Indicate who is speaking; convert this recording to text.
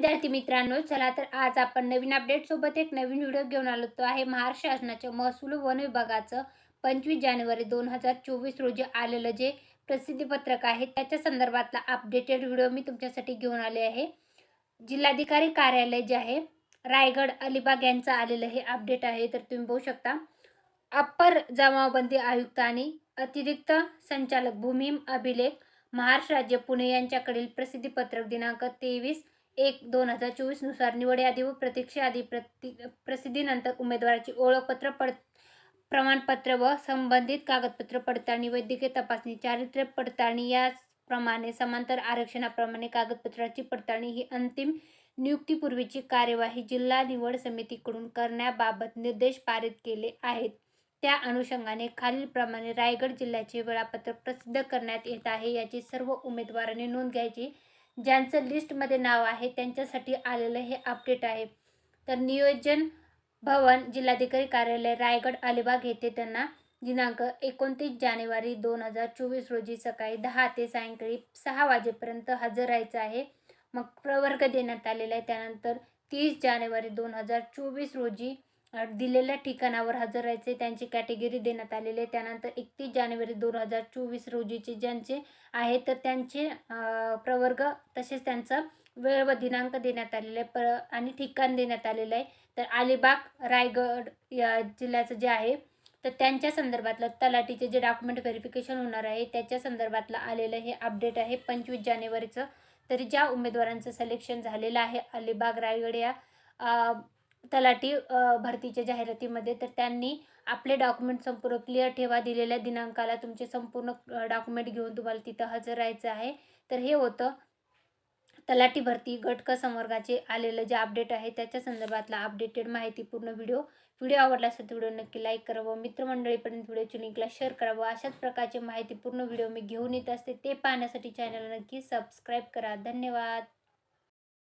Speaker 1: विद्यार्थी मित्रांनो चला तर आज आपण नवीन अपडेट सोबत एक नवीन व्हिडिओ घेऊन आलो. तो आहे महाराष्ट्र शासनाच्या महसूल वन विभागाचं पंचवीस जानेवारी दोन हजार चोवीस रोजी आलेलं जे प्रसिद्धीपत्रक आहे त्याच्या संदर्भातला अपडेटेड व्हिडिओ मी तुमच्यासाठी घेऊन आले आहे. जिल्हाधिकारी कार्यालय जे आहे रायगड अलिबाग यांचं आलेलं हे अपडेट आहे तर तुम्ही बघू शकता. अप्पर जमावबंदी आयुक्त आणि अतिरिक्त संचालक भूमिम अभिलेख महाराष्ट्र राज्य पुणे यांच्याकडील प्रसिद्धीपत्रक दिनांक तेवीस एक दोन हजार चोवीसनुसार निवड यादी व प्रतीक्षा यादी प्रति प्रसिद्धीनंतर उमेदवाराची ओळखपत्र पड प्रमाणपत्र व संबंधित कागदपत्र पडताळणी वैद्यकीय तपासणी चारित्र्य पडताळणी याचप्रमाणे समांतर आरक्षणाप्रमाणे कागदपत्राची पडताळणी ही अंतिम नियुक्तीपूर्वीची कार्यवाही जिल्हा निवड समितीकडून करण्याबाबत निर्देश पारित केले आहेत. त्या अनुषंगाने खालीलप्रमाणे रायगड जिल्ह्याचे वेळापत्रक प्रसिद्ध करण्यात येत आहे. याची सर्व उमेदवारांनी नोंद घ्यायची ज्यांचं लिस्टमध्ये नाव आहे त्यांच्यासाठी आलेलं हे अपडेट आहे. तर नियोजन भवन जिल्हाधिकारी कार्यालय रायगड अलिबाग येथे त्यांना दिनांक एकोणतीस जानेवारी दोन हजार चोवीस रोजी सकाळी दहा ते सायंकाळी सहा वाजेपर्यंत हजर राहायचं आहे. मग प्रवर्ग देण्यात आलेला आहे. त्यानंतर तीस जानेवारी दोन हजार चोवीस रोजी दिलेल्या ठिकाणावर हजर राहायचे. त्यांची कॅटेगरी देण्यात आलेली आहे. त्यानंतर एकतीस जानेवारी दोन हजार चोवीस रोजीचे ज्यांचे आहे तर त्यांचे प्रवर्ग तसेच त्यांचा वेळ व दिनांक देण्यात आलेला आहे. पर आणि ठिकाण देण्यात आलेलं आहे. तर अलिबाग रायगड या जिल्ह्याचं जे आहे तर त्यांच्या संदर्भातलं तलाठीचे जे डॉक्युमेंट व्हेरिफिकेशन होणार आहे त्याच्या संदर्भातलं आलेलं हे अपडेट आहे. पंचवीस जानेवारीचं तरी ज्या उमेदवारांचं सिलेक्शन झालेलं आहे अलिबाग रायगड या तलाठी भरतीच्या जाहिरातीमध्ये तर त्यांनी आपले डॉक्युमेंट संपूर्ण क्लिअर ठेवा दिलेल्या दिनांकाला तुमचे संपूर्ण डॉक्युमेंट घेऊन तुम्हाला तिथं हजर राहायचं आहे. तर हे होतं. तलाठी भरती गटक संवर्गाचे आलेलं जे अपडेट आहे त्याच्या संदर्भातला अपडेटेड माहितीपूर्ण व्हिडिओ व्हिडिओ आवडला असेल तर व्हिडिओ नक्की लाईक करावं. मित्रमंडळीपर्यंत व्हिडिओची लिंकला शेअर करावं. अशाच प्रकारचे माहितीपूर्ण व्हिडिओ मी घेऊन येत असते. ते पाहण्यासाठी चॅनलला नक्की सबस्क्राईब करा. धन्यवाद.